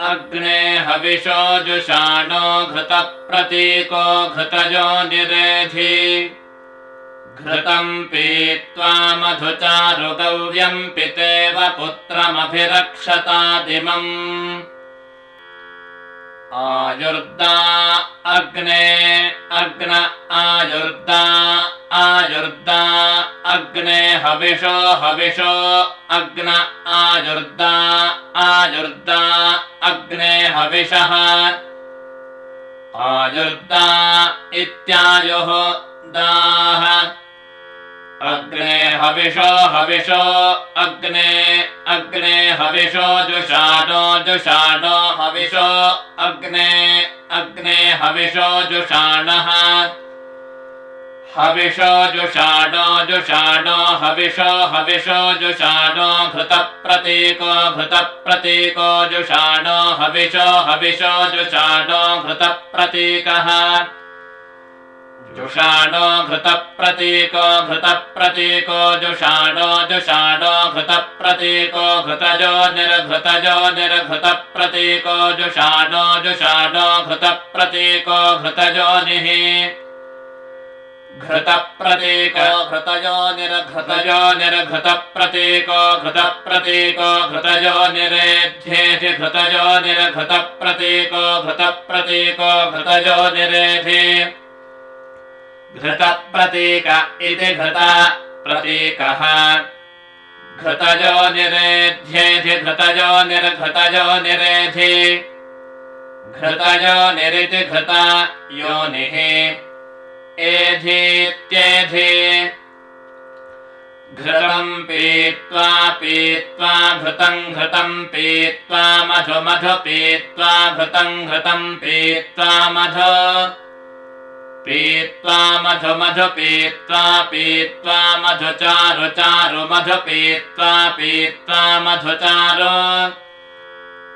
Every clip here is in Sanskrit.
अग्ने हविषो जुषाणो घृतप्रतीको घृतजो निरेधि। घृतम् पीत्वा मधुचारुगव्यम् पितेव पुत्रमभिरक्षतादिमम्। आयुर्दा अग्ने अग्न आयुर्दा आयुर्दा अग्ने हविषो हविषो अग्न आयुर्दा आयुर्दा अग्ने हविषः। आयुर्दा इत्यायुः दाः। अग्ने हविषो हविषो अग्ने अग्ने हविषो जुषाणो जुषाणो हविषो अग्ने अग्ने हविषो जुषाणः। हविषो जुषाणो जुषाणो हविषो हविषो जुषाणो घृतप्रतीको घृतप्रतीको जुषाणो हविषो हविषो जुषाणो घृतप्रतीकः। जुषाणो घृतप्रतीको घृतप्रतीको जुषाणो जुषाणो घृतप्रतीको घृतजो निर्घृतजो निर्घृतप्रतीको जुषाणो जुषाणो घृतप्रतीको घृतजोनिः घृतप्रतीको घृतजो निर्घृतजो निर्घृतप्रतीको घृतप्रतीको घृतजो निरेध्येति घृतजो निर्घृतप्रतीको घृतप्रतीको घृतजो निरेधि। घृतप्रतीक इति घृता प्रतीकः। घृतजो निरेध्येधि घृतजो निर्घृतजो निरेधि। घृतजो निरिति घृता योनिः एधीत्येधि। घृतम् पीत्वा पीत्वा घृतम् घृतम् पीत्वा मधु मधु पीत्वा घृतम् घृतम् पीत्वा मधु। पीत्वा मधु मधु पीत्वा पीत्वा मधु चारु चारु मधु पीत्वा पीत्वा मधु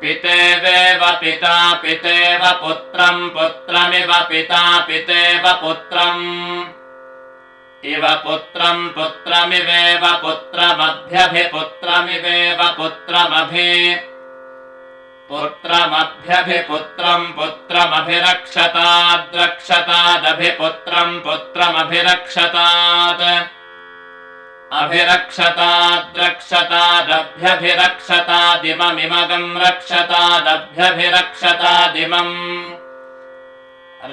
पितेवेव पिता पितेव पुत्रम् पुत्रमिव पिता पितेव पुत्रम्। इव पुत्रम् पुत्रमिवेव पुत्रमभ्यभिपुत्रमिवेव पुत्रमभि। पुत्रमभ्यभिपुत्रम् पुत्रमभिरक्षताद्रक्षतादभिपुत्रम् पुत्रमभिरक्षतात् अभिरक्षताद्रक्षतादभ्यभिरक्षतादिममिमगम् रक्षतादभ्यभिरक्षतादिमम्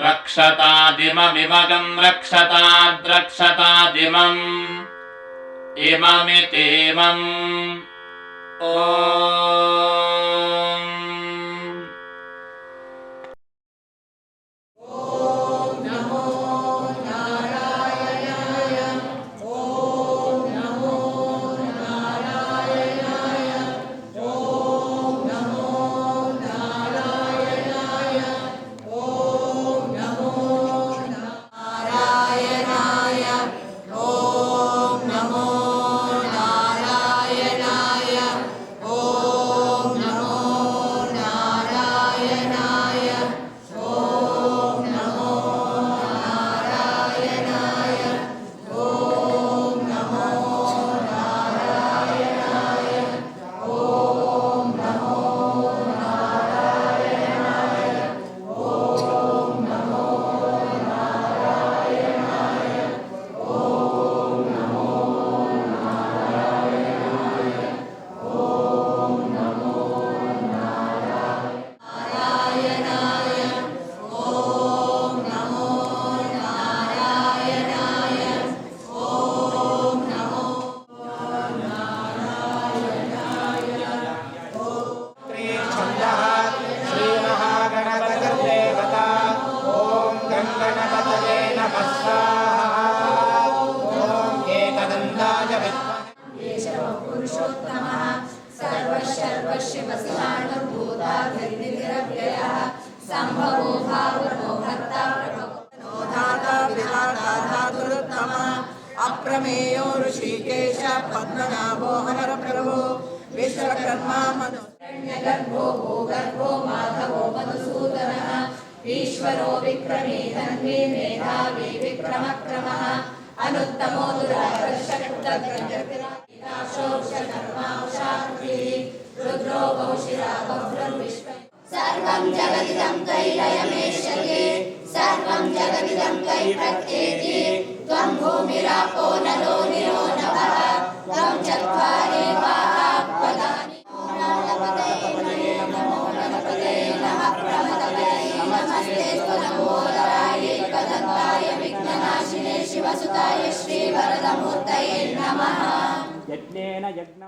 रक्षतादिममिमगम् रक्षताद्रक्षतादिमम् इममितीमम् ओ सर्वस्याणुर्भूताधिर्निधिरव्ययः सम्भवो भावनो भर्ता प्रभवो धाता विधाता धातुरुत्तमा अप्रमेयो ऋषिकेश पद्मनाभो अमरप्रभो विश्वकर्मा मनु गर्भो भूगर्भो माधवो मधुसूदनः ईश्वरो विक्रमे धन्वी मेधावी विक्रमक्रमः अनुत्तमो दुराकर्षक्तर्गशोषकर्मांशाकृतिः यज्ञेन यज्ञ